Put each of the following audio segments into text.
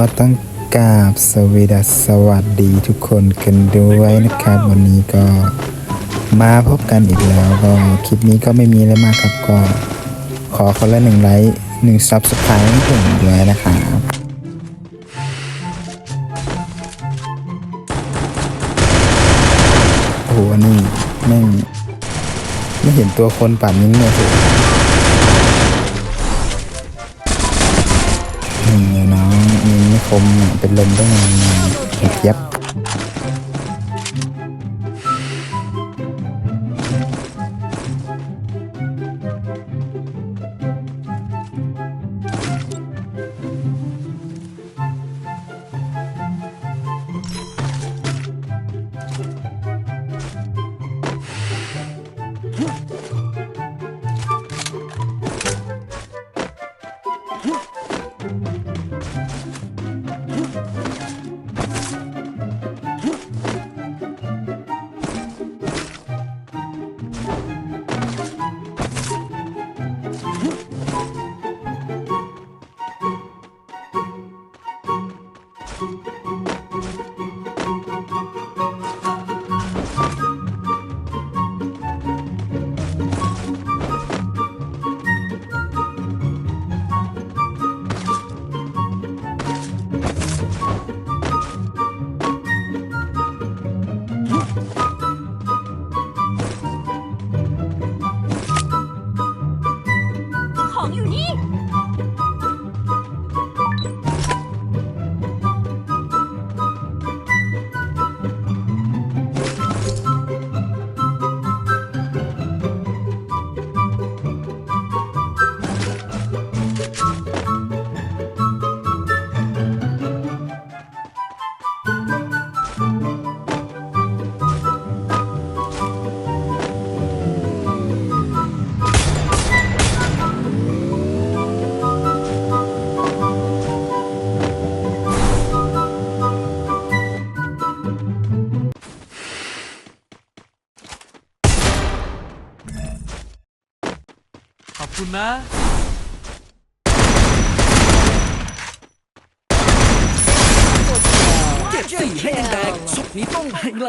ก็ต้องกราบสวสดสวัสดีทุกคนกันด้วยนะครับ วันนี้ก็มาพบกันอีกแล้วก็คลิปนี้ก็ไม่มีอะไรมากครับก็ขอคนละหนึ่งไลค์หนึ่งซับสไครต์ให้ผมด้วยนะครับโอ้โหนนี่แม่งไม่เห็นตัวคนป่านนี้เลย คมเป็นลมได้ไงเนี่ยเห็นเทียบ อบคุณนะเก็บสี่ให้แดงสุดนี้ต้องไฮไล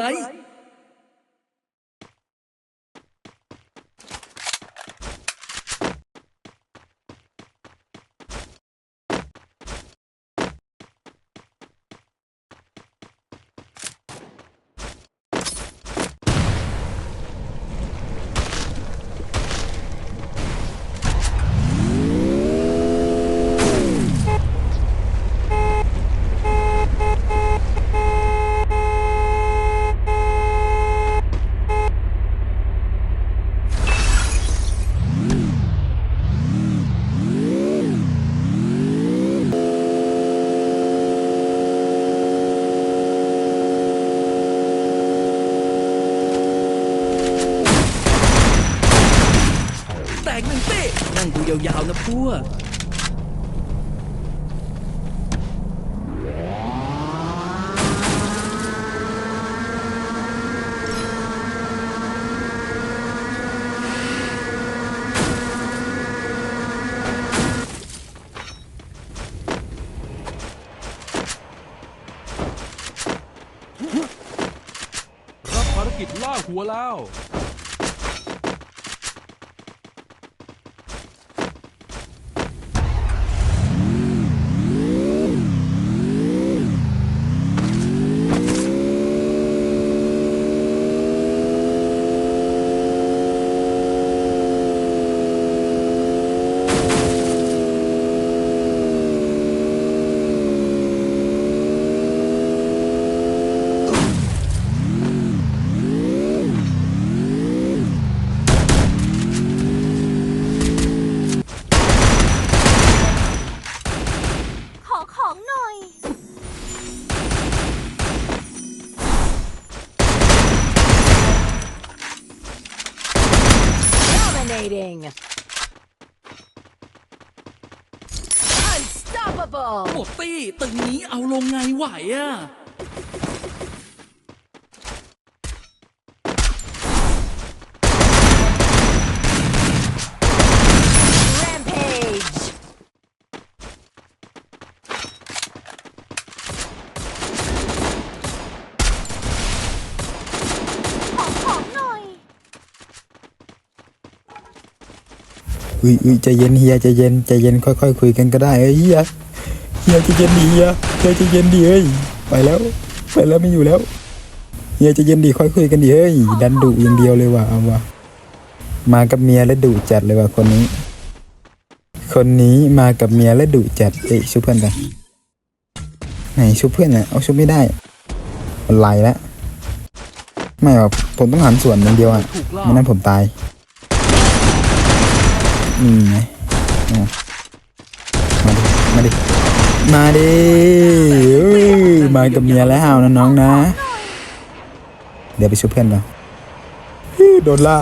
กหนึ่งเต้นั่งดูยาวๆนะพวกรับภารกิจล่าหัวแล้ว Dominating. Unstoppable. หมดตี้ตึงนี้เอาลงไงไหวอ่ะ อุ้ยอุ้ยใจเย็นเฮียใจเย็นใจเย็นค่อยๆคุยกันก็ได้เอ้ยเฮียเฮียใจเย็นดีเฮียเฮียใจเย็นดีเอ้ยไปแล้วไปแล้วไม่อยู่แล้วเฮียใจเย็นดีค่อยคุยกันดีเอ้ยดันดุอย่างเดียวเลยว่ะเอาว่ะมากับเมียแล้วดุจัดเลยว่ะคนนี้ คนนี้มากับเมียแล้วดุจัดเอ้ยชุบเพื่อนกันไหนชุบเพื่อนน่ะเอาชุบไม่ได้มันไล่แล้วไม่หรอกผมต้องหันส่วนอย่างเดียวอะไม่นั้นผมตาย นี่ไงอะมาดิ มาดิมาดิเอ้ยมากับเมียแล้วฮาวนะน้องนะ เดี๋ยวไปช่วยเพื่อนก่อนอื้อโดนล่า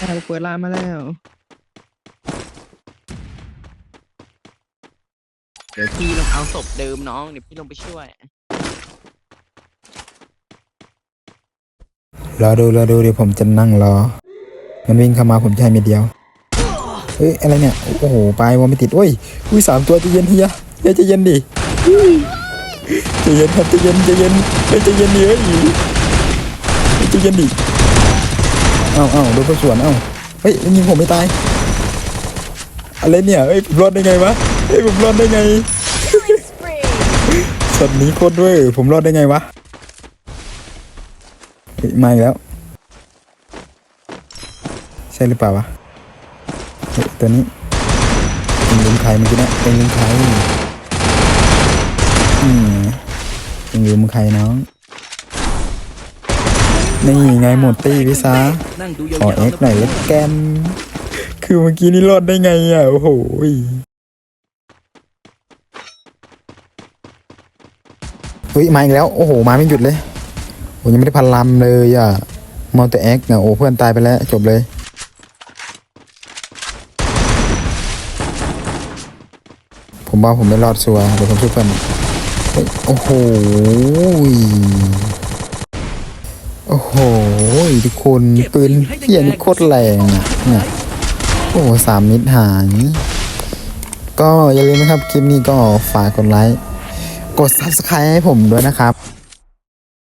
มาแล้วเปิดร้านมาแล้วเดี๋ยวพี่ลงเอาศพเดิมน้อง เดี๋ยวพี่ลงไปช่วย รอดูรอดูเดี๋ยวผมจะนั่งรอ มันวิ่งเข้ามาผมจะให้เม็ดเดียว เฮ้ยอะไรเนี่ย โอ้โหปลายวอลไม่ติดโอ้ยอุ้ยสามตัวใจะเย็นเฮียเฮียใจะเย็นดิอุ้ยใจะเย็นครับใจะเย็นใจะเย็นเฮ้ยใจะเย็นดิเฮ้ยเฮ้ยใจะเย็นดิเอ้าเอ้าโดนคนสวนเอ้าเฮ้ยยิงผมไม่ตายอะไรเนี่ยเฮ้ยผมรอดได้ไงวะเฮ้ยผมรอดได้ไง Killing spree. สัตว์นี้โคตรด้วยผมรอดได้ไงวะเฮ้ย มาอีกแล้ว ใช่หรือเปล่าวะเฮ้ยตัวนี้เป็นลุงใครเมื่อกี้นะเป็นลุงใครอืมเป็นลุงใครน้อง นี่ไงหมดตี้พี่ซานั่งดูยาขอวเอ็กๆหน่อยนะแล้วแกนคือเมื่อกี้นี่รอดได้ไงอะ โอ้โหยเฮ้ยมาอีกแล้ว โอ้โห มาไม่หยุดเลย โอ้ยังไม่ได้พันลำเลยอะมอเตอร์แอคเนี่ยโอ้เพื่อนตายไปแล้ว จบเลย ผมว่าผมไม่รอดสัวเดี๋ยวผมช่วยเพื่อนโอ้โหโอ้โหทุกคนปืนเฮียนี่โคตรแรงอะเนี่ยโอ้สามมิตรหายก็อย่าลืมนะครับ คลิปนี้ก็ฝากกดไลค์ กด subscribe ให้ผมด้วยนะครับ